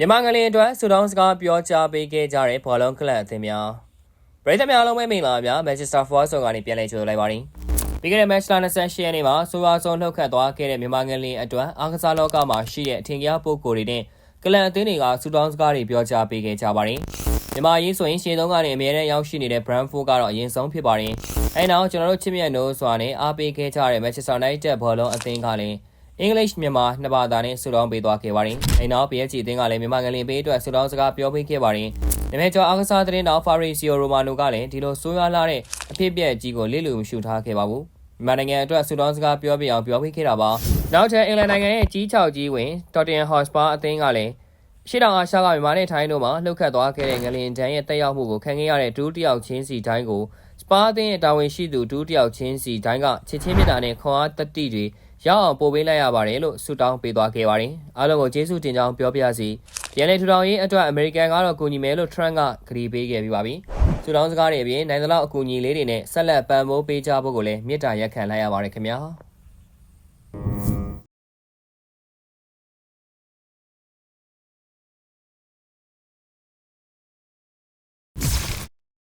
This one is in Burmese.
မြန်မာငလင်အတွက်ဆူတောင်းစကားပြောကြားပေးခဲ့ကြတဲ့ဘောလုံးကလပ်အသင်းများပရိသတ်များအားလုံးပဲမင်္ဂလာပါဗျာမန်ချက်စတာဖော့ဆော့ကနေပြန်လည်ကြိုဆိုလိုက်ပါရစေပြီးခဲ့တဲ့ match လာ28ရက်နေ့မှာဆိုပါဆုံးလှုပ်ခတ်သွားခဲ့တဲ့မြန်မာငလင်အတွက်အားကစားလောကမှာရှိတဲ့အထင်ကြီးပုဂ္ဂိုလ်တွေနဲ့ကလပ်အသင်းတွေကဆူတောင်းစကားတွေပြောကြားပေးခဲ့ကြပါတယ်မြန်မာရေးဆိုရင်ရှေ့သုံးကနေအမြဲတမ်းရောက်ရှိနေတဲ့ Brandford ကတော့အရင်ဆုံးဖြစ်ပါတယ်အဲနောက်ကျွန်တော်တို့ချစ်မြတ်နိုးစွာနဲ့အားပေးခဲ့ကြတဲ့ Manchester United ဘောလုံးအသင်းကလည်း English မြန်မာနှစ်ဘာသာနဲ့ဆူတောင်းပေးသွားခဲ့ပါတယ်။အဲနောက် PSG အသင်းကလည်းမြန်မာငလင်ပေးအတွက်ဆူတောင်းစကားပြောပေးခဲ့ပါတယ်။ဒါပေမဲ့ကျော်အားကစားသတင်းတော် Fabrizio Romano ကလည်းဒီလိုဆိုးရွားလာတဲ့အဖြစ်အပျက်ကြီးကိုလစ်လူမရှုထားခဲ့ပါဘူး။မြန်မာနိုင်ငံအတွက်ဆူတောင်းစကားပြောပြအောင်ပြောပေးခဲ့တာပါ။နောက်ထပ်အင်္ဂလန်နိုင်ငံရဲ့ကြီးချောက်ကြီးဝင် Tottenham Hotspur အသင်းကလည်းရှေ့တောင်အာရှကမြန်မာနဲ့ထိုင်းတို့မှာလှုပ်ခတ်သွားခဲ့တဲ့ငလင်တန်းရဲ့တက်ရောက်မှုကိုခံခဲ့ရတဲ့ဒူးတယောက်ချင်းစီတိုင်းကိုစပါအသင်းရဲ့တာဝန်ရှိသူဒူးတယောက်ချင်းစီတိုင်းကချစ်ချင်းမြတ်တာနဲ့ခွန်အားတတိတွေ ရအောင်ပို့ပေးလိုက်ရပါတယ်လို့ဆုတောင်းပေးသွားခဲ့ပါတယ်အားလုံးကိုကျေးဇူးတင်ကြောင်းပြောပြစီပြန်လည်ထူထောင်ရေးအတွက်အမေရိကန်ကတော့ကူညီမယ်လို့ Trump ကကတိပေးခဲ့ပြီးပါပြီဆုတောင်းစကားတွေအပြင်နိုင်သလောက်အကူအညီလေးတွေနဲ့ဆက်လက်ပံ့ပိုးပေးကြဖို့ကိုလည်းမေတ္တာရက်ခံလိုက်ရပါတယ်ခင်ဗျာ